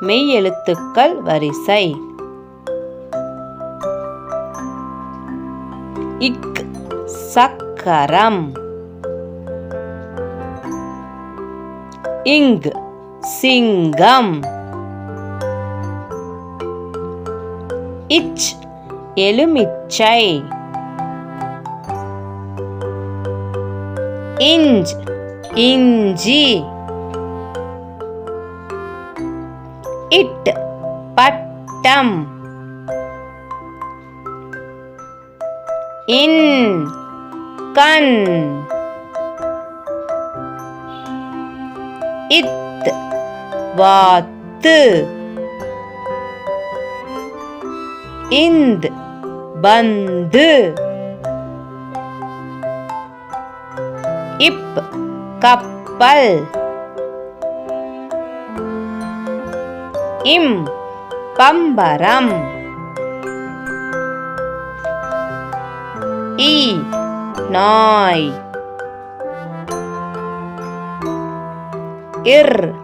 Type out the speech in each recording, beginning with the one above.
மெய் எழுத்துக்கள் வரிசை. இக் சக்கரம். இங் சிங்கம். இச் எலுமிச்சை. இஞ்ச் இஞ்சி. இட். பட்டம். இன். கண். இத். வாத்து. இந்த். பந்து. இப். கப்பல். இம் பம்பரம் இ நாய். இர்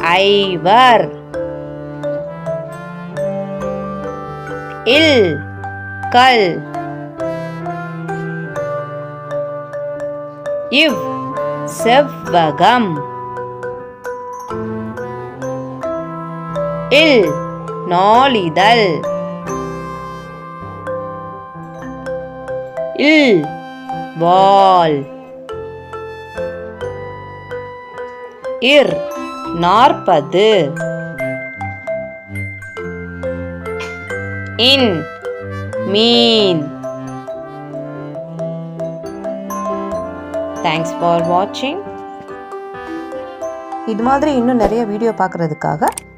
ஐவர். இல் கல். இவ் செவ்வகம். இல் நாளிதழ். இல் வால் இர் நாற்பது. இன் மீன். தேங்க்ஸ் ஃபார் வாட்சிங் இது மாதிரி இன்னும் நிறைய வீடியோ பார்க்குறதுக்காக